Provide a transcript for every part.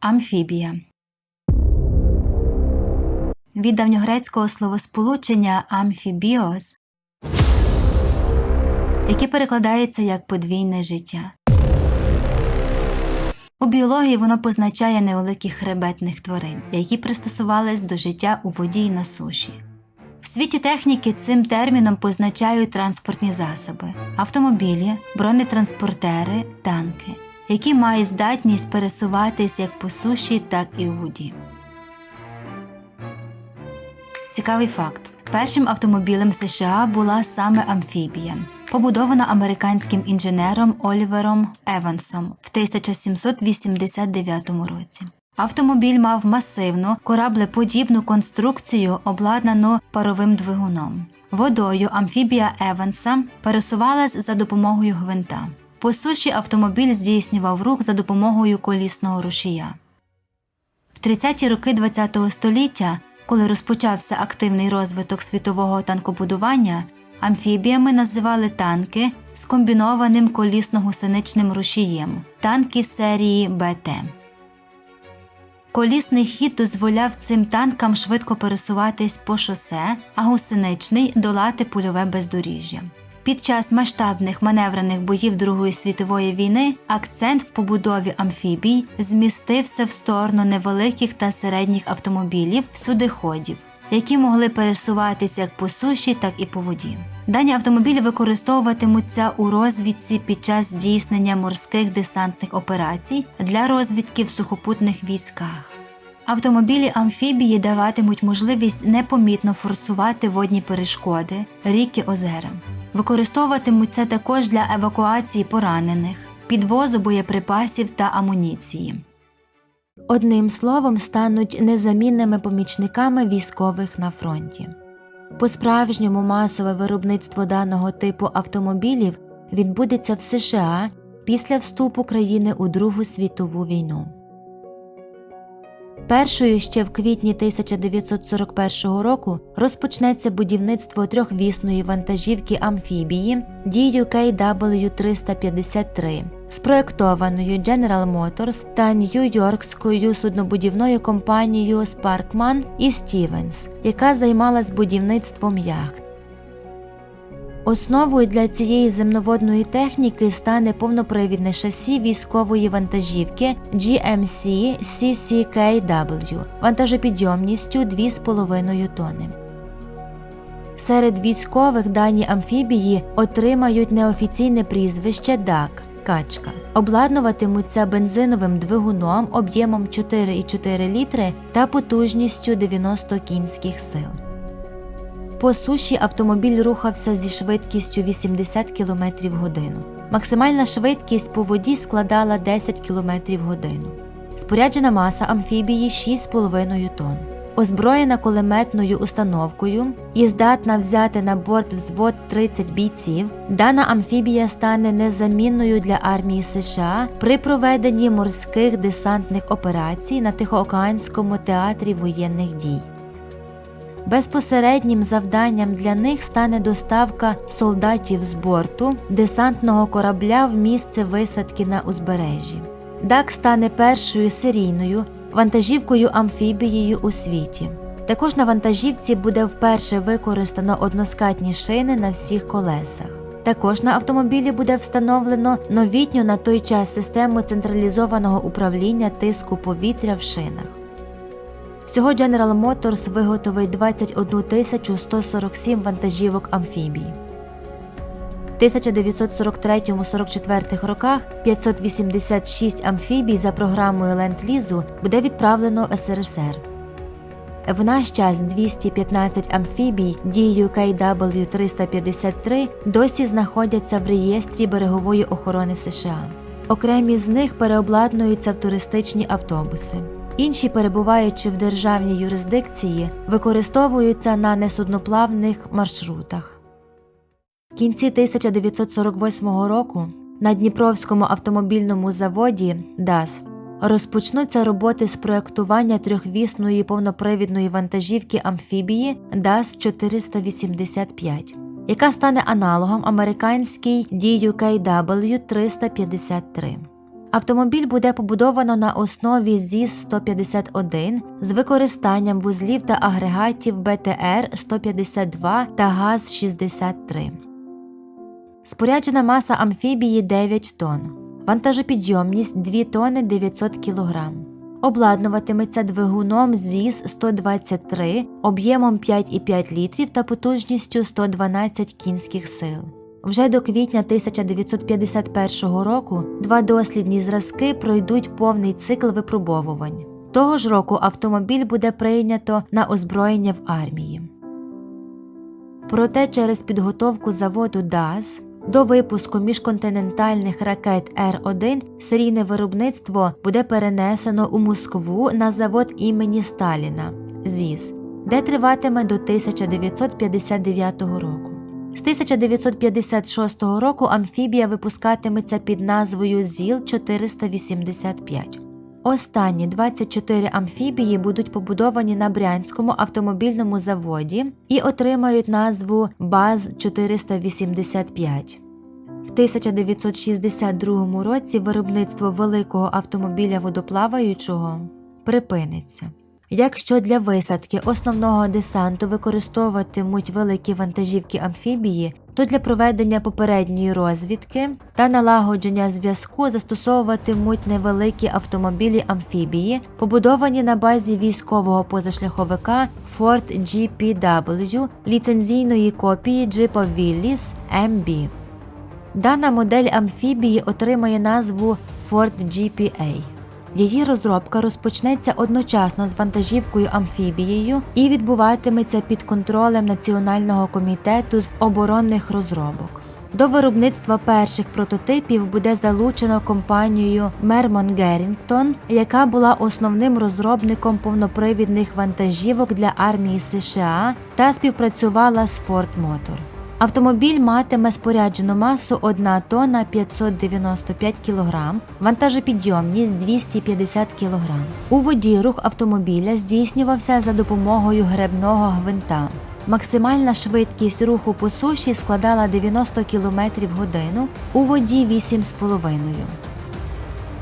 Амфібія від давньогрецького словосполучення амфібіос, яке перекладається як подвійне життя. У біології воно позначає невеликих хребетних тварин, які пристосувались до життя у воді і на суші. В світі техніки цим терміном позначають транспортні засоби, автомобілі, бронетранспортери, танки, які мають здатність пересуватись як по суші, так і у воді. Цікавий факт: першим автомобілем США була саме амфібія, побудована американським інженером Олівером Евансом в 1789 році. Автомобіль мав масивну кораблеподібну конструкцію, обладнану паровим двигуном. Водою амфібія Еванса пересувалась за допомогою гвинта. По суші автомобіль здійснював рух за допомогою колісного рушія. В 30-ті роки ХХ століття, коли розпочався активний розвиток світового танкобудування, амфібіями називали танки з комбінованим колісно-гусеничним рушієм танки серії БТ. Колісний хід дозволяв цим танкам швидко пересуватись по шосе, а гусеничний долати польове бездоріжжя. Під час масштабних маневрених боїв Другої світової війни акцент в побудові амфібій змістився в сторону невеликих та середніх автомобілів всюдиходів, які могли пересуватися як по суші, так і по воді. Дані автомобілі використовуватимуться у розвідці під час здійснення морських десантних операцій для розвідки в сухопутних військах. Автомобілі амфібії даватимуть можливість непомітно форсувати водні перешкоди, ріки озера. Використовуватимуться також для евакуації поранених, підвозу боєприпасів та амуніції. Одним словом, стануть незамінними помічниками військових на фронті. По справжньому масове виробництво даного типу автомобілів відбудеться в США після вступу країни у Другу світову війну. Першою ще в квітні 1941 року розпочнеться будівництво трьохвісної вантажівки амфібії DUKW-353, спроєктованою General Motors та Нью-Йоркською суднобудівною компанією Sparkman і Stevens, яка займалась будівництвом яхт. Основою для цієї земноводної техніки стане повнопривідне шасі військової вантажівки GMC CCKW вантажопідйомністю 2,5 тонни. Серед військових дані амфібії отримають неофіційне прізвище ДАК качка. Обладнуватимуться бензиновим двигуном об'ємом 4,4 літри та потужністю 90 кінських сил. По суші автомобіль рухався зі швидкістю 80 км в годину. Максимальна швидкість по воді складала 10 км в годину. Споряджена маса амфібії 6,5 тонн. Озброєна кулеметною установкою і здатна взяти на борт взвод 30 бійців, дана амфібія стане незамінною для армії США при проведенні морських десантних операцій на Тихоокеанському театрі воєнних дій. Безпосереднім завданням для них стане доставка солдатів з борту десантного корабля в місце висадки на узбережжі. ДАК стане першою серійною вантажівкою амфібією у світі. Також на вантажівці буде вперше використано односкатні шини на всіх колесах. Також на автомобілі буде встановлено новітню на той час систему централізованого управління тиску повітря в шинах. Всього General Motors виготовить 21 147 вантажівок амфібій. В 1943-44 роках 586 амфібій за програмою Ленд-Лізу буде відправлено в СРСР. В наш час 215 амфібій DUKW-353 досі знаходяться в реєстрі берегової охорони США. Окремі з них переобладнуються в туристичні автобуси. Інші, перебуваючи в державній юрисдикції, використовуються на несудноплавних маршрутах. В кінці 1948 року на Дніпровському автомобільному заводі ДАС розпочнуться роботи з проєктування трьохвісної повнопривідної вантажівки амфібії ДАС 485, яка стане аналогом американській DUKW 353. Автомобіль буде побудовано на основі ЗІС-151 з використанням вузлів та агрегатів БТР-152 та ГАЗ-63. Споряджена маса амфібії 9 тонн, вантажопідйомність 2 тонни 900 кг. Обладнуватиметься двигуном ЗІС-123 об'ємом 5,5 літрів та потужністю 112 кінських сил. Вже до квітня 1951 року два дослідні зразки пройдуть повний цикл випробовувань. Того ж року автомобіль буде прийнято на озброєння в армії. Проте через підготовку заводу ДАЗ до випуску міжконтинентальних ракет Р-1 серійне виробництво буде перенесено у Москву на завод імені Сталіна ЗІС, де триватиме до 1959 року. З 1956 року амфібія випускатиметься під назвою ЗІЛ-485. Останні 24 амфібії будуть побудовані на Брянському автомобільному заводі і отримають назву БАЗ-485. В 1962 році виробництво великого автомобіля водоплаваючого припиниться. Якщо для висадки основного десанту використовуватимуть великі вантажівки амфібії, то для проведення попередньої розвідки та налагодження зв'язку застосовуватимуть невеликі автомобілі амфібії, побудовані на базі військового позашляховика Ford GPW ліцензійної копії джипа Willys MB. Дана модель амфібії отримає назву Ford GPA. Її розробка розпочнеться одночасно з вантажівкою амфібією і відбуватиметься під контролем Національного комітету з оборонних розробок. До виробництва перших прототипів буде залучено компанією Mermon Gerrington, яка була основним розробником повнопривідних вантажівок для армії США та співпрацювала з Ford Motor. Автомобіль матиме споряджену масу 1 тонна 595 кг, вантажопідйомність 250 кг. У воді рух автомобіля здійснювався за допомогою гребного гвинта. Максимальна швидкість руху по суші складала 90 км в годину, у воді 8,5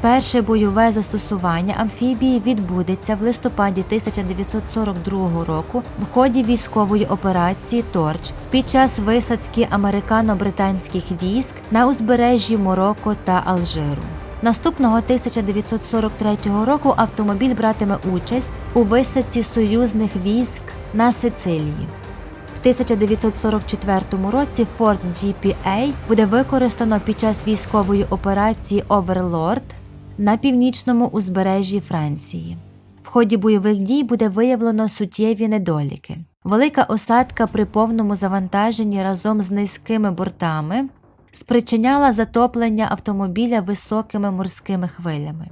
Перше бойове застосування амфібії відбудеться в листопаді 1942 року в ході військової операції Торч під час висадки американо-британських військ на узбережжі Марокко та Алжиру. Наступного 1943 року автомобіль братиме участь у висадці союзних військ на Сицилії. В 1944 році Ford GPA буде використано під час військової операції Оверлорд на північному узбережжі Франції. В ході бойових дій буде виявлено суттєві недоліки. Велика осадка при повному завантаженні разом з низькими бортами спричиняла затоплення автомобіля високими морськими хвилями.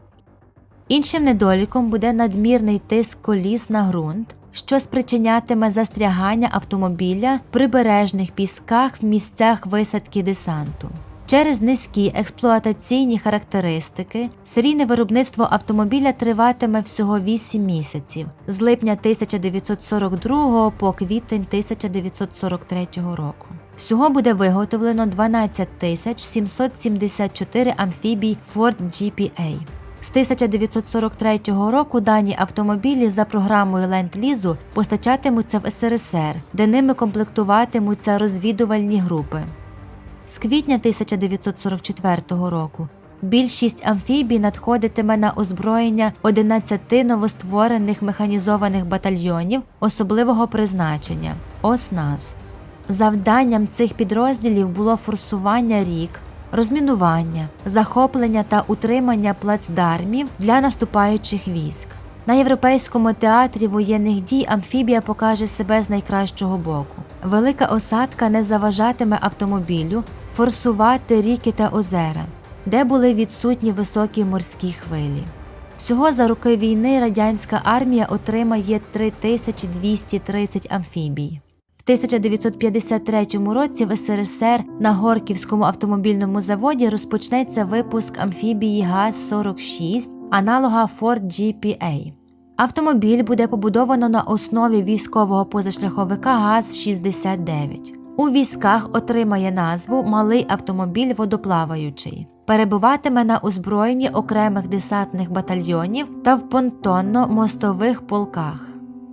Іншим недоліком буде надмірний тиск коліс на ґрунт, що спричинятиме застрягання автомобіля в прибережних пісках в місцях висадки десанту. Через низькі експлуатаційні характеристики серійне виробництво автомобіля триватиме всього 8 місяців з липня 1942 по квітень 1943 року. Всього буде виготовлено 12 774 амфібій Ford GPA. З 1943 року дані автомобілі за програмою Ленд-Лізу постачатимуться в СРСР, де ними комплектуватимуться розвідувальні групи. З квітня 1944 року більшість амфібій надходитиме на озброєння 11 новостворених механізованих батальйонів особливого призначення ОСНАЗ. Завданням цих підрозділів було форсування рік, розмінування, захоплення та утримання плацдармів для наступаючих військ. На європейському театрі воєнних дій амфібія покаже себе з найкращого боку. Велика осадка не заважатиме автомобілю форсувати ріки та озера, де були відсутні високі морські хвилі. Всього за роки війни радянська армія отримає 3230 амфібій. В 1953 році в СРСР на Горківському автомобільному заводі розпочнеться випуск амфібії ГАЗ-46, аналога Ford GPA. Автомобіль буде побудовано на основі військового позашляховика ГАЗ-69. У військах отримає назву Малий автомобіль водоплаваючий. перебуватиме на озброєнні окремих десантних батальйонів та в понтонно-мостових полках.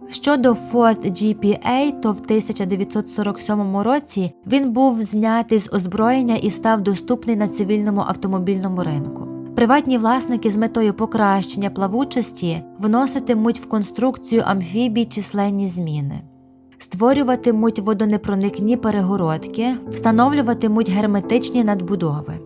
Щодо Ford GPA, то в 1947 році він був знятий з озброєння і став доступний на цивільному автомобільному ринку. Приватні власники з метою покращення плавучості вноситимуть в конструкцію амфібій численні зміни. Створюватимуть водонепроникні перегородки, встановлюватимуть герметичні надбудови.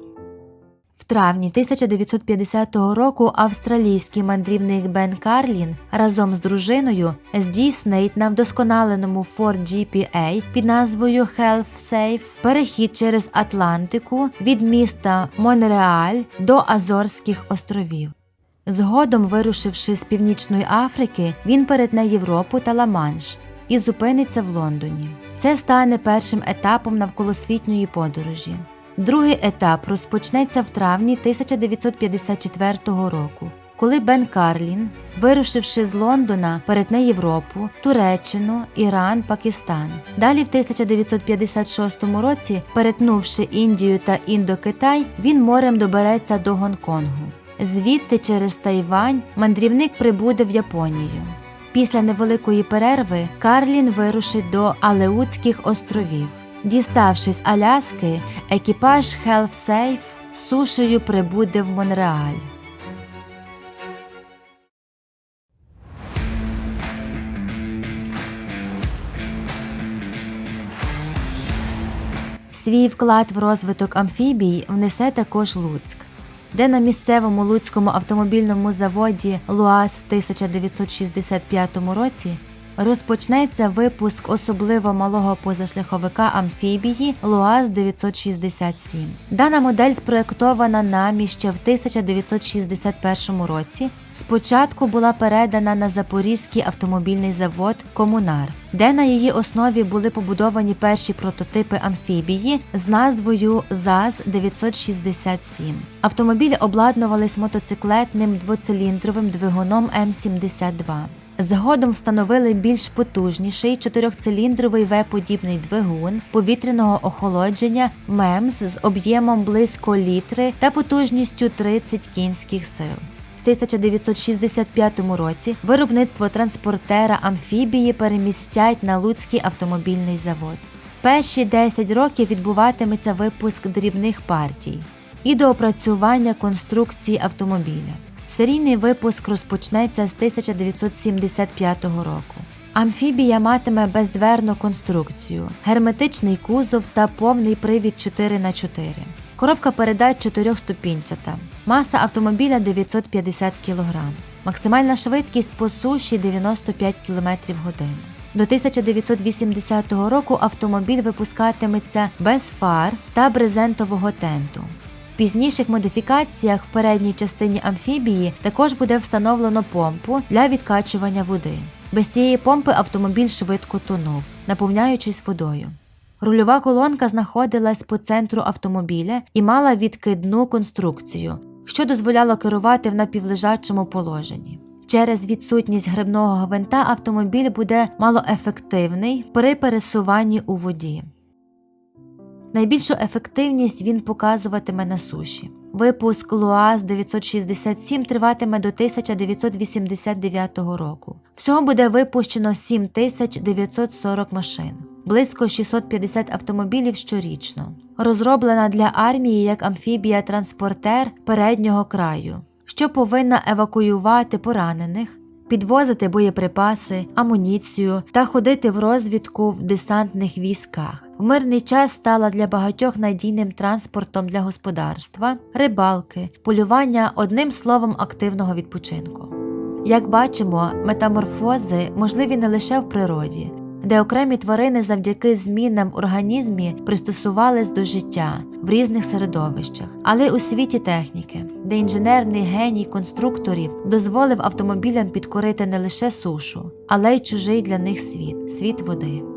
Травні 1950 року австралійський мандрівник Бен Карлін разом з дружиною здійснить на вдосконаленому Ford GPA під назвою Health Safe перехід через Атлантику від міста Монреаль до Азорських островів. Згодом, вирушивши з Північної Африки, він перетне Європу та Ла-Манш і зупиниться в Лондоні. Це стане першим етапом навколосвітньої подорожі. Другий етап розпочнеться в травні 1954 року, коли Бен Карлін, вирушивши з Лондона, перетне Європу, Туреччину, Іран, Пакистан. Далі, в 1956 році, перетнувши Індію та Індокитай, він морем добереться до Гонконгу. Звідти через Тайвань мандрівник прибуде в Японію. Після невеликої перерви Карлін вирушить до Алеутських островів. Діставшись Аляски, екіпаж Health Safe сушею прибуде в Монреаль. Свій вклад в розвиток амфібій внесе також Луцьк, де на місцевому Луцькому автомобільному заводі ЛУАЗ в 1965 році розпочнеться випуск особливо малого позашляховика амфібії ЛУАЗ 967. Дана модель спроєктована нами ще в 1961 році. Спочатку була передана на Запорізький автомобільний завод Комунар, де на її основі були побудовані перші прототипи амфібії з назвою ЗАЗ-967. Автомобілі обладнувались мотоциклетним двоциліндровим двигуном М72. Згодом встановили більш потужніший чотирьохциліндровий В-подібний двигун повітряного охолодження МЕМС з об'ємом близько літри та потужністю 30 кінських сил. В 1965 році виробництво транспортера амфібії перемістять на Луцький автомобільний завод. Перші 10 років відбуватиметься випуск дрібних партій і доопрацювання конструкції автомобіля. Серійний випуск розпочнеться з 1975 року. Амфібія матиме бездверну конструкцію, герметичний кузов та повний привід 4х4. Коробка передач чотирьохступінчата. Маса автомобіля 950 кг. Максимальна швидкість по суші 95 км годину. До 1980 року автомобіль випускатиметься без фар та брезентового тенту. Пізніших модифікаціях в передній частині амфібії також буде встановлено помпу для відкачування води. Без цієї помпи автомобіль швидко тонув, наповняючись водою. Рульова колонка знаходилась по центру автомобіля і мала відкидну конструкцію, що дозволяло керувати в напівлежачому положенні. Через відсутність грибного гвинта автомобіль буде малоефективний при пересуванні у воді. Найбільшу ефективність він показуватиме на суші. Випуск ЛУАЗ 967 триватиме до 1989 року. Всього буде випущено 7940 машин, близько 650 автомобілів щорічно. Розроблена для армії як амфібія-транспортер переднього краю, що повинна евакуювати поранених, підвозити боєприпаси, амуніцію та ходити в розвідку в десантних військах. В мирний час стала для багатьох надійним транспортом для господарства, рибалки, полювання одним словом активного відпочинку. Як бачимо, метаморфози можливі не лише в природі, де окремі тварини завдяки змінам в організмі пристосувались до життя в різних середовищах, але у світі техніки, де інженерний геній конструкторів дозволив автомобілям підкорити не лише сушу, але й чужий для них світ світ води.